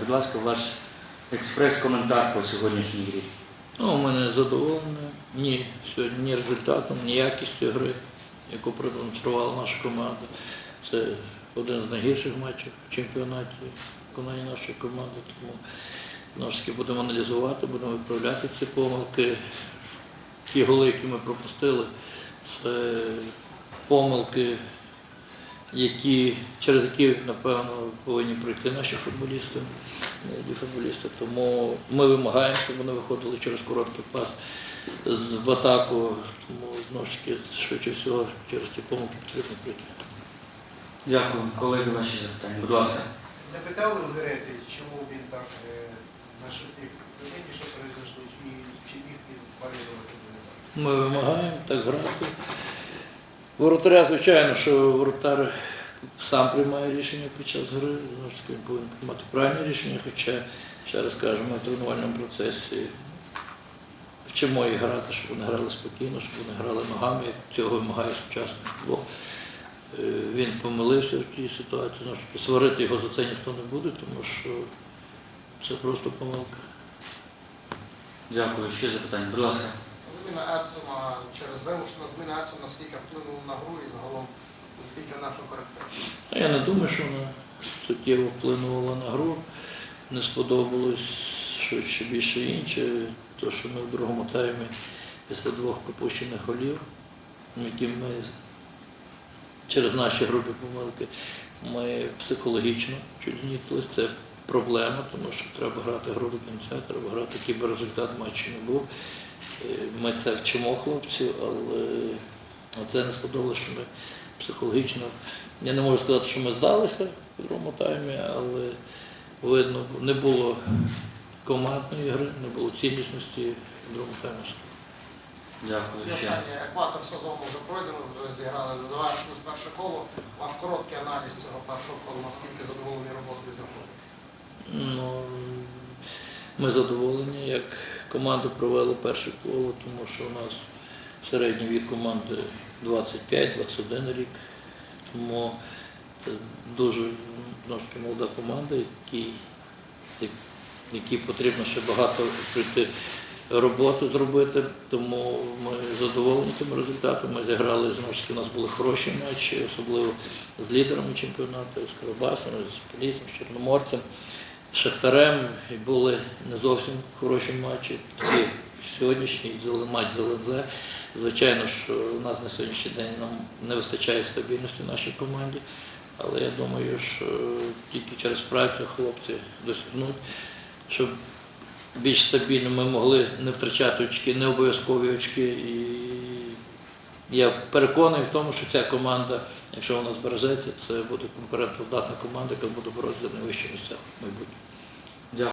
Будь ласка, ваш експрес-коментар по сьогоднішній грі. Ну, у мене задоволений ні сьогодні ні результатом, ні якістю гри, яку продемонструвала наша команда. Це один з найгірших матчів в чемпіонаті виконання нашої команди. Тому таки будемо аналізувати, будемо виправляти ці помилки. Ті голи, які ми пропустили, це помилки, які, через які, напевно, повинні пройти наші футболісти, футболісти. Тому ми вимагаємо, щоб вони виходили через короткий пас в атаку. Тому знову ж таки, швидше всього, через ці помилки потрібно пройти. Дякую, колеги, ваші запитання. Будь ласка. Не питали у Герети, чому він так е, на швидких хвилині, що произошло, і чи міг він парирувати Ми вимагаємо так грати. Воротаря, звичайно, що воротар сам приймає рішення під час гри, ж таки повинен приймати правильне рішення, хоча, ще раз кажемо, в тренувальному процесі вчимо їх грати, щоб вони грали спокійно, щоб вони грали ногами, як цього вимагає сучасний футбол. Е, Він помилився в тій ситуації, ж таки, сварити його за це ніхто не буде, тому що це просто помилка. Дякую. Ще запитання. Будь ласка. Зміна Епсона через вимушену зміна Епсона, наскільки вплинула на гру і загалом наскільки внесло коректив? Я не думаю, що вона суттєво вплинула на гру. Не сподобалось швидше більше інше, то що ми в другому таймі після двох пропущених голів, які ми через наші грубі помилки, ми психологічно чуть знітились. Це проблема, тому що треба грати гру до кінця, треба грати, який би результат матчу не був. Е, Ми це вчимо хлопців, але це не сподобалося, що ми психологічно. Я не можу сказати, що ми здалися в другому таймі, але видно, не було командної гри, не було цілісності в другому таймі. Дякую. Ще. екватор сезону вже пройдено, вже зіграли, завершилось перше коло. Ваш короткий аналіз цього першого кола, наскільки задоволені роботою заходу? Ну, ми задоволені, як команду провели перше коло, тому що у нас середній вік команди 25-21 рік. Тому це дуже таки молода команда, якій, як- якій потрібно ще багато пройти роботу зробити. Тому ми задоволені тим результатом. Ми зіграли знову ж таки, у нас були хороші матчі, особливо з лідерами чемпіонату, з Карабасом, з Поліссям, з Чорноморцем. Шахтарем і були не зовсім хороші матчі. Такі сьогоднішній матч з ЛНЗ. Звичайно, що у нас на сьогоднішній день нам не вистачає стабільності в нашій команді, але я думаю, що тільки через працю хлопці досягнуть, щоб більш стабільно ми могли не втрачати очки, не обов'язкові очки. І я переконаний в тому, що ця команда, якщо вона збережеться, це буде конкурентно здатна команда, яка буде боротися за найвищі місця в майбутньому.